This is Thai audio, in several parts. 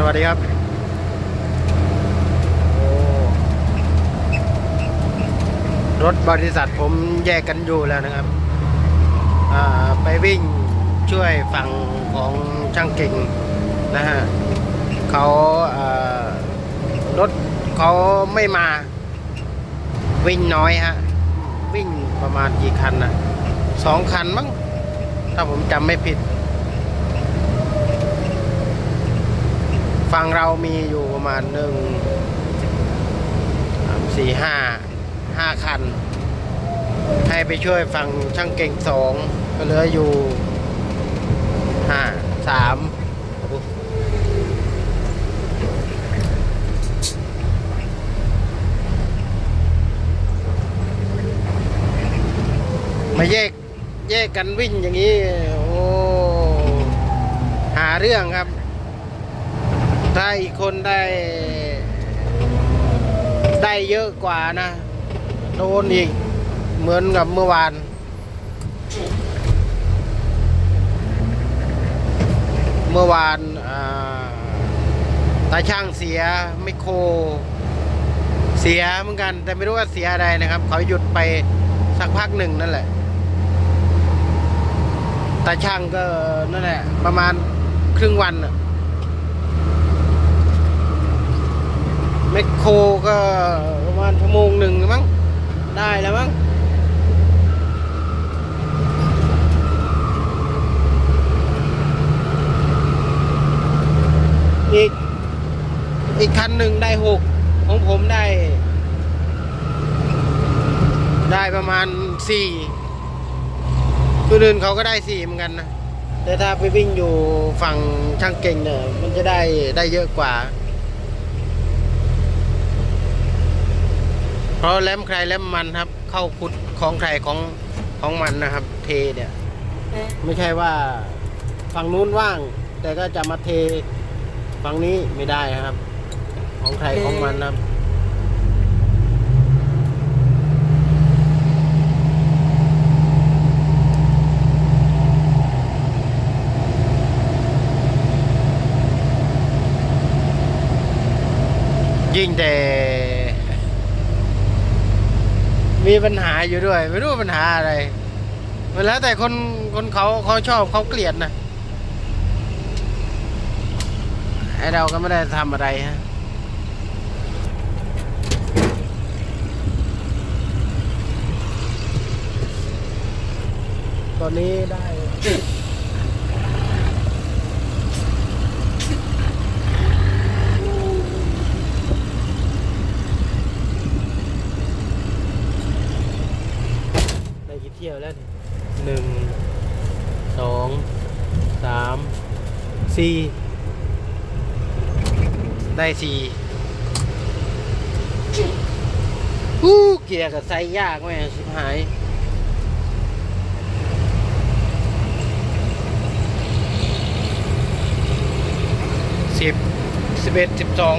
สวัสดีครับ รถบริษัทผมแยกกันอยู่แล้วนะครับ ไปวิ่งช่วยฝั่งของช่างเก่งนะฮะเขาารถเขาไม่มาวิ่งน้อยฮะ วิ่งประมาณกี่คันนะสองคันมั้งถ้าผมจำไม่ผิด ฝั่งเรามีอยู่ประมาณหนึ่งสามสี่ห้าห้าคัน ให้ไปช่วยฝั่งช่างเก่งสองก็เหลืออยู่ห้าสามมาแยกแยกกันวิ่งอย่างนี้ โอ้ หาเรื่องครับ ถ้าอีกคนได้ได้เยอะกว่านะ โดนอีก เหมือนกับเมื่อวานเมื่อวานตาช่างเสียไมโคร เสียเหมือนกัน แต่ไม่รู้ว่าเสียอะไรนะครับ เขาหยุดไปสักพักหนึ่งนั่นแหละตาช่างก็นั่นแหละประมาณครึ่งวันน่ะ แมคโครก็ประมาณชั่วโมงหนึ่งมั้ง ได้แล้วมั้งอีกอีกคันหนึ่งได้หกของผมได้ ได้ประมาณสี่คนอื่นเขาก็ได้สี่เหมือนกันนะ แต่ถ้าไปวิ่งอยู่ฝั่งช่างเก่งเนี่ย มันจะได้ได้เยอะกว่า เพราะแลมใครแลมมันครับ เข้าขุดของใครของของมันนะครับ เทเนี่ย ไม่ใช่ว่าฝั่งนู้นว่าง แต่ก็จะมาเทฝั่งนี้ไม่ได้นะครับ ของใครของมันนะครับยิ่งแต่ มีปัญหาอยู่ด้วย ไม่รู้ปัญหาอะไรมันแล้วแต่คนคนเขาเขาชอบเขาเกลียดนะไอเราก็ไม่ได้ทำอะไรฮะตอนนี้ได้กี่เที่ยวแล้วเนี่ย หนึ่งสองสามสี่ได้สี่ฮู้เกียร์กับไซยากแม่ชิบหายสิบสิบเอ็ดสิบสอง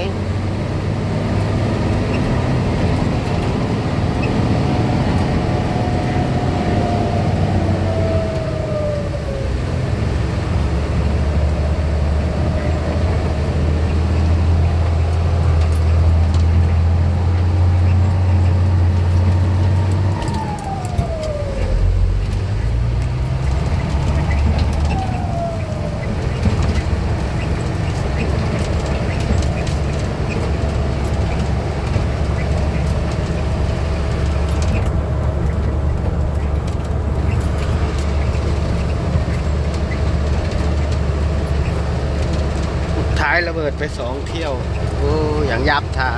ท้ายระเบิดไปสองเที่ยว โอ้อย่างยับทา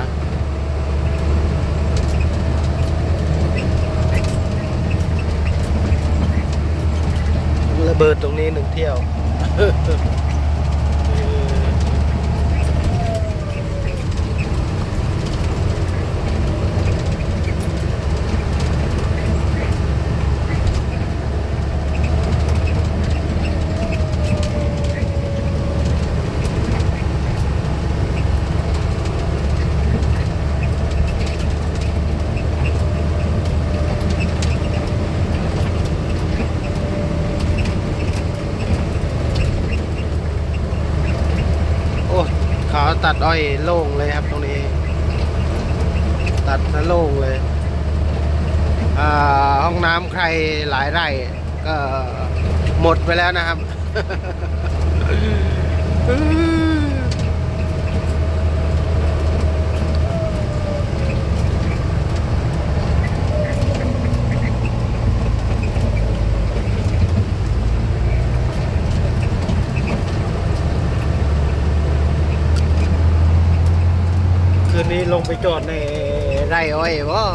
ระเบิดตรงนี้หนึ่งเที่ยว อ ตัดอ้อยโล่งเลยครับตรงนี้ ตัดซะโล่งเลยอ่าห้องน้ำใครหลายไร่ก็หมดไปแล้วนะครับ นนี้ลงไปจอดในไร่อ้อยวะ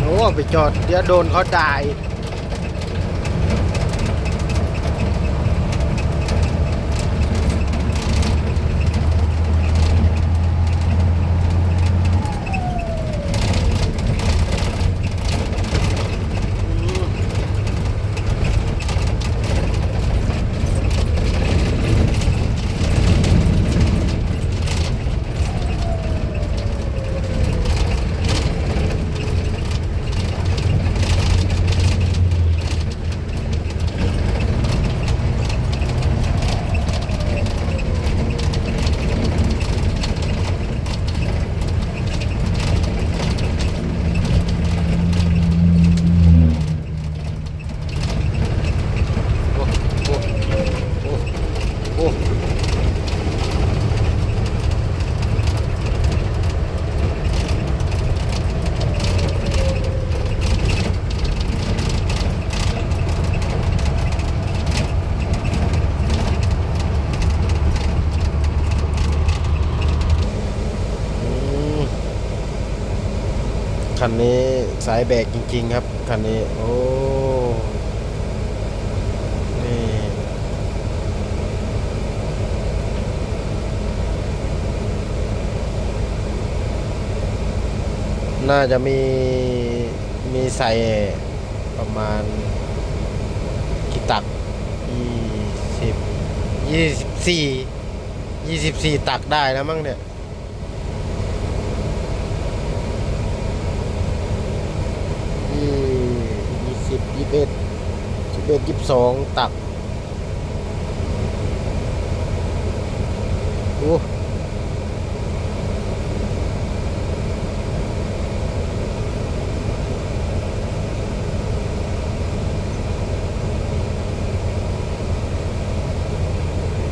โอ้ไปจอดเดี๋ยวโดนเขาด่าอีก คันนี้สายแบกจริง ๆ ครับ คันนี้ โอ้ นี่ น่าจะมี มีใส่ประมาณกี่ตักยี่สิบยี่สิบสี่ยี่สิบสี่ตักได้แล้วมั้งเนี่ย ยี่ ยี่สิบเอ็ดสิบเอ็ดยี่สิบสองตักโอ้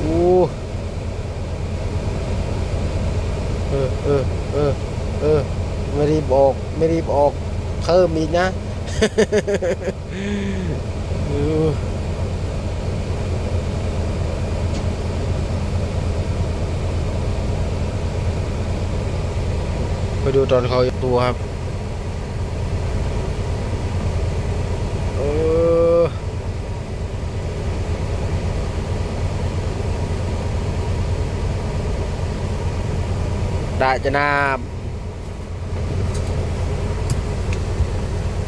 โอ้เออ เออ เออ เออ ไม่รีบออก ไม่รีบออก เพิ่มอีกนะ ไปดูตอนเขาตัวครับเออได้จะนาบ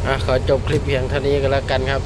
อะ ขอจบคลิปเพียงเท่านี้ก็แล้วกันครับ